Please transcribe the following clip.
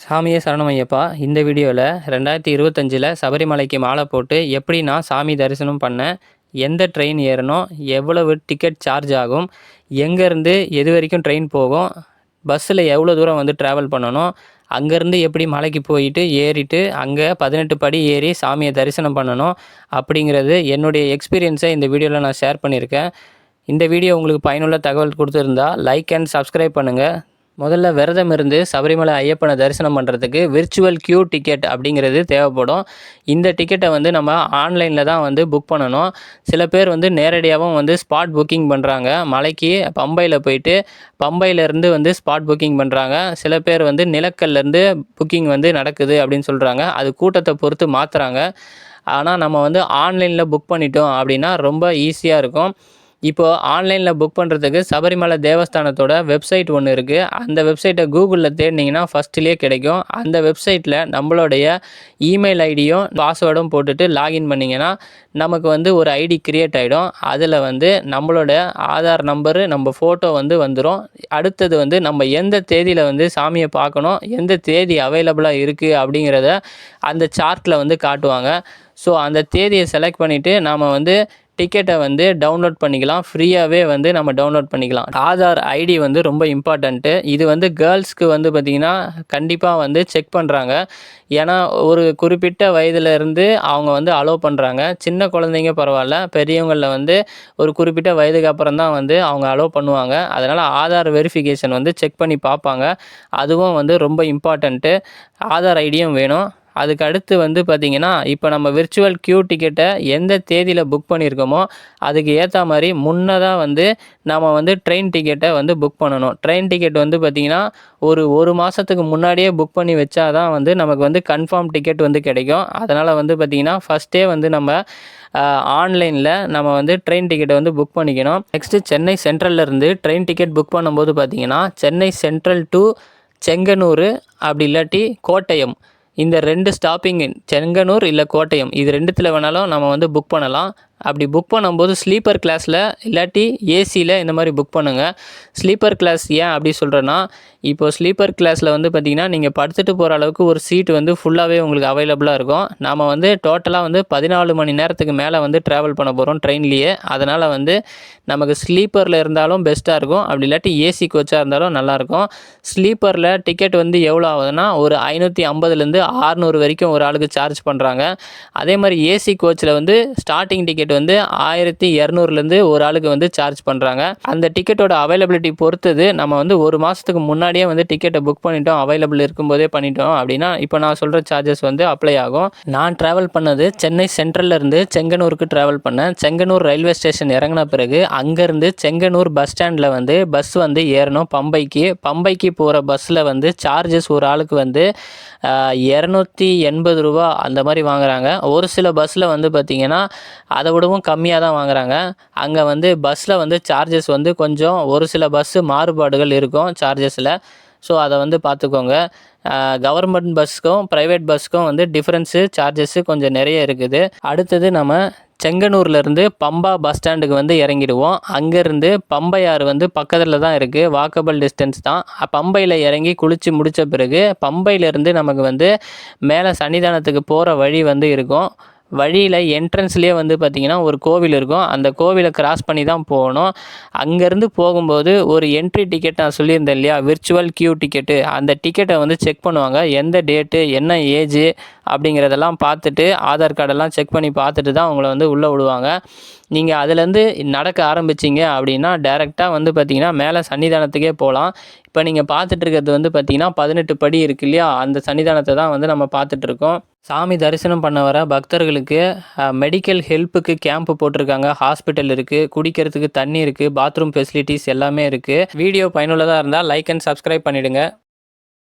சாமியே சரணமையப்பா. இந்த வீடியோவில் ரெண்டாயிரத்தி இருபத்தஞ்சில் சபரிமலைக்கு மாலை போட்டு எப்படி நான் சாமி தரிசனம் பண்ணேன் எந்த ட்ரெயின் ஏறணும் எவ்வளவு டிக்கெட் சார்ஜ் ஆகும் எங்கேருந்து எது வரைக்கும் ட்ரெயின் போகும் பஸ்ஸில் எவ்வளோ தூரம் வந்து ட்ராவல் பண்ணணும் அங்கேருந்து எப்படி மலைக்கு போயிட்டு ஏறிட்டு அங்கே பதினெட்டு படி ஏறி சாமியை தரிசனம் பண்ணணும் அப்படிங்கிறது என்னுடைய எக்ஸ்பீரியன்ஸை இந்த வீடியோவில் நான் ஷேர் பண்ணியிருக்கேன். இந்த வீடியோ உங்களுக்கு பயனுள்ள தகவல் கொடுத்துருந்தா லைக் அண்ட் சப்ஸ்கிரைப் பண்ணுங்கள் முதல்ல விரதம் இருந்து சபரிமலை ஐயப்பனை தரிசனம் பண்ணுறதுக்கு விர்ச்சுவல் க்யூ டிக்கெட் அப்படிங்கிறது தேவைப்படும். இந்த டிக்கெட்டை வந்து நம்ம ஆன்லைனில் தான் வந்து புக் பண்ணணும். சில பேர் வந்து நேரடியாகவும் வந்து ஸ்பாட் புக்கிங் பண்ணுறாங்க மலைக்கு பம்பையில் போயிட்டு பம்பையிலேருந்து வந்து ஸ்பாட் புக்கிங் பண்ணுறாங்க சில பேர் வந்து நிலக்கல்லேருந்து புக்கிங் வந்து நடக்குது அப்படின்னு சொல்கிறாங்க அது கூட்டத்தை பொறுத்து மாற்றுறாங்க ஆனால் நம்ம வந்து ஆன்லைனில் புக் பண்ணிட்டோம் அப்படின்னா ரொம்ப ஈஸியாக இருக்கும். இப்போது ஆன்லைனில் புக் பண்ணுறதுக்கு சபரிமலை தேவஸ்தானத்தோட வெப்சைட் ஒன்று இருக்குது அந்த வெப்சைட்டை கூகுளில் தேடினீங்கன்னா ஃபஸ்ட்டிலே கிடைக்கும். அந்த வெப்சைட்டில் நம்மளுடைய இமெயில் ஐடியும் பாஸ்வேர்டும் போட்டுட்டு லாகின் பண்ணிங்கன்னா நமக்கு வந்து ஒரு ஐடி கிரியேட் ஆகிடும் அதில் வந்து நம்மளோட ஆதார் நம்பரு நம்ம ஃபோட்டோ வந்து வந்துடும் அடுத்தது வந்து நம்ம எந்த தேதியில் வந்து சாமியை பார்க்கணும் எந்த தேதி அவைலபிளாக இருக்குது அப்படிங்கிறத அந்த சார்ட்டில் வந்து காட்டுவாங்க. ஸோ அந்த தேதியை செலக்ட் பண்ணிவிட்டு நாம் வந்து டிக்கெட்டை வந்து டவுன்லோட் பண்ணிக்கலாம். ஃப்ரீயாகவே வந்து நம்ம டவுன்லோட் பண்ணிக்கலாம். ஆதார் ஐடி வந்து ரொம்ப இம்பார்ட்டண்ட்டு இது வந்து கேர்ள்ஸ்க்கு வந்து பார்த்திங்கன்னா கண்டிப்பாக வந்து செக் பண்ணுறாங்க ஏன்னா ஒரு குறிப்பிட்ட வயதுலேருந்து அவங்க வந்து அலோவ் பண்ணுறாங்க சின்ன குழந்தைங்க பரவாயில்ல. பெரியவங்களில் வந்து ஒரு குறிப்பிட்ட வயதுக்கு அப்புறம் தான் வந்து அவங்க அலோவ் பண்ணுவாங்க. அதனால் ஆதார் வெரிஃபிகேஷன் வந்து செக் பண்ணி பார்ப்பாங்க. அதுவும் வந்து ரொம்ப இம்பார்ட்டண்ட்டு ஆதார் ஐடியும் வேணும். அதுக்கு அடுத்து வந்து பார்த்திங்கன்னா இப்போ நம்ம விர்ச்சுவல் க்யூ டிக்கெட்டை எந்த தேதியில் புக் பண்ணியிருக்கோமோ அதுக்கு ஏற்ற மாதிரி முன்னதாக வந்து நம்ம வந்து ட்ரெயின் டிக்கெட்டை வந்து புக் பண்ணணும். ட்ரெயின் டிக்கெட் வந்து பார்த்திங்கன்னா ஒரு ஒரு மாதத்துக்கு முன்னாடியே புக் பண்ணி வச்சா தான் வந்து நமக்கு வந்து கன்ஃபார்ம் டிக்கெட் வந்து கிடைக்கும். அதனால் வந்து பார்த்திங்கன்னா ஃபஸ்ட்டே வந்து நம்ம ஆன்லைனில் நம்ம வந்து ட்ரெயின் டிக்கெட்டை வந்து புக் பண்ணிக்கணும். நெக்ஸ்ட்டு சென்னை சென்ட்ரல்லேருந்து ட்ரெயின் டிக்கெட் புக் பண்ணும்போது பார்த்திங்கன்னா சென்னை சென்ட்ரல் டு செங்கனூர் அப்படி இல்லாட்டி கோட்டயம். இந்த ரெண்டு ஸ்டாப்பிங்கு செங்கனூர் இல்லை கோட்டயம் இது ரெண்டுத்தில் வேணாலும் நம்ம வந்து புக் பண்ணலாம். அப்படி புக் பண்ணும்போது ஸ்லீப்பர் கிளாஸில் இல்லாட்டி ஏசியில் இந்த மாதிரி புக் பண்ணுங்கள் ஸ்லீப்பர் கிளாஸ் ஏன் அப்படி சொல்கிறேன்னா இப்போது ஸ்லீப்பர் கிளாஸில் வந்து பார்த்திங்கன்னா நீங்கள் படுத்துட்டு போகிற அளவுக்கு ஒரு சீட் வந்து ஃபுல்லாகவே உங்களுக்கு அவைலபிளாக இருக்கும். நாம் வந்து டோட்டலாக வந்து பதினாலு மணி நேரத்துக்கு மேலே வந்து ட்ராவல் பண்ண போகிறோம் ட்ரெயின்லேயே அதனால் வந்து நமக்கு ஸ்லீப்பரில் இருந்தாலும் பெஸ்ட்டாக இருக்கும். அப்படி இல்லாட்டி ஏசி கோச்சாக இருந்தாலும் நல்லாயிருக்கும் ஸ்லீப்பரில் டிக்கெட் வந்து எவ்வளோ ஆகுதுன்னா ஒரு ஐநூற்றி ஐம்பதுலேருந்து ஆறுநூறு வரைக்கும் ஒரு ஆளுக்கு சார்ஜ் பண்ணுறாங்க அதே மாதிரி ஏசி கோச்சில் வந்து ஸ்டார்டிங் டிக்கெட் டிக்கெட் வந்து ஆயிரத்தி இரநூறுலேருந்து ஒரு ஆளுக்கு வந்து சார்ஜ் பண்ணுறாங்க அந்த டிக்கெட்டோட அவைலபிலிட்டி பொறுத்தது நம்ம வந்து ஒரு மாதத்துக்கு முன்னாடியே வந்து டிக்கெட்டை புக் பண்ணிட்டோம் அவைலபிள் இருக்கும்போதே பண்ணிட்டோம் அப்படின்னா இப்போ நான் சொல்கிற சார்ஜஸ் வந்து அப்ளை ஆகும். நான் ட்ராவல் பண்ணது சென்னை சென்ட்ரல்லேருந்து செங்கனூருக்கு ட்ராவல் பண்ணேன். செங்கனூர் ரயில்வே ஸ்டேஷன் இறங்கின பிறகு அங்கேருந்து செங்கனூர் பஸ் ஸ்டாண்டில் வந்து பஸ் வந்து ஏறணும் பம்பைக்கு. பம்பைக்கு போகிற பஸ்ஸில் வந்து சார்ஜஸ் ஒரு ஆளுக்கு வந்து இரநூத்தி எண்பது ரூபா அந்த மாதிரி வாங்குறாங்க. ஒரு சில பஸ்ஸில் வந்து பார்த்திங்கன்னா அதை விடவும் கம்மியாக தான் வாங்குகிறாங்க அங்கே வந்து பஸ்ஸில் வந்து சார்ஜஸ் வந்து கொஞ்சம் ஒரு சில பஸ்ஸு மாறுபாடுகள் இருக்கும் சார்ஜஸில் ஸோ அதை வந்து பார்த்துக்கோங்க. கவர்மெண்ட் பஸ்ஸுக்கும் ப்ரைவேட் பஸ்ஸுக்கும் வந்து டிஃப்ரென்ஸு சார்ஜஸ்ஸு கொஞ்சம் நிறைய இருக்குது. அடுத்தது நம்ம செங்கனூர்லேருந்து பம்பா பஸ் ஸ்டாண்டுக்கு வந்து இறங்கிடுவோம். அங்கேருந்து பம்பையாறு வந்து பக்கத்தில் தான் இருக்குது வாக்கபிள் டிஸ்டன்ஸ் தான். பம்பையில் இறங்கி குளித்து முடித்த பிறகு பம்பையிலேருந்து நமக்கு வந்து மேலே சன்னிதானத்துக்கு போகிற வழி வந்து இருக்கும். வழியில் என்ட்ரன்ஸ்லேயே வந்து பார்த்திங்கன்னா ஒரு கோவில் இருக்கும். அந்த கோவிலை கிராஸ் பண்ணி தான் போகணும். அங்கேருந்து போகும்போது ஒரு என்ட்ரி டிக்கெட் நான் சொல்லியிருந்தேன் இல்லையா? விர்ச்சுவல் கியூ டிக்கெட்டு அந்த டிக்கெட்டை வந்து செக் பண்ணுவாங்க. எந்த டேட்டு என்ன ஏஜு அப்படிங்கிறதெல்லாம் பார்த்துட்டு ஆதார் கார்டெல்லாம் செக் பண்ணி பார்த்துட்டு தான் உங்களை வந்து உள்ளே விடுவாங்க. நீங்கள் அதுலேருந்து நடக்க ஆரம்பிச்சிங்க அப்படின்னா டேரெக்டாக வந்து பார்த்திங்கன்னா மேலே சன்னிதானத்துக்கே போகலாம். இப்போ நீங்கள் பார்த்துட்ருக்கிறது வந்து பார்த்திங்கன்னா பதினெட்டு படி இருக்கு இல்லையா? அந்த சன்னிதானத்தை தான் வந்து நம்ம பார்த்துட்ருக்கோம் சாமி தரிசனம் பண்ண வர பக்தர்களுக்கு மெடிக்கல் ஹெல்ப்புக்கு கேம்ப் போட்டிருக்காங்க. ஹாஸ்பிட்டல் இருக்குது குடிக்கிறதுக்கு தண்ணி இருக்குது பாத்ரூம் ஃபெசிலிட்டிஸ் எல்லாமே இருக்குது வீடியோ பயனுள்ளதாக இருந்தால் லைக் அண்ட் சப்ஸ்கிரைப் பண்ணிவிடுங்க